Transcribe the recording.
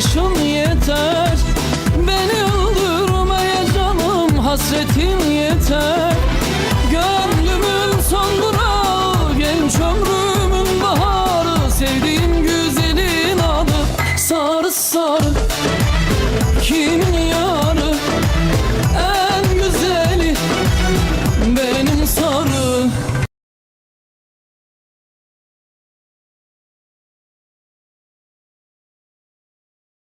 bakışın yeter. Beni öldürmeye canım hasretin yeter. Gönlümün son durağı genç ömrümün baharı. Sevdiğim güzelin adı sarı sarı Kim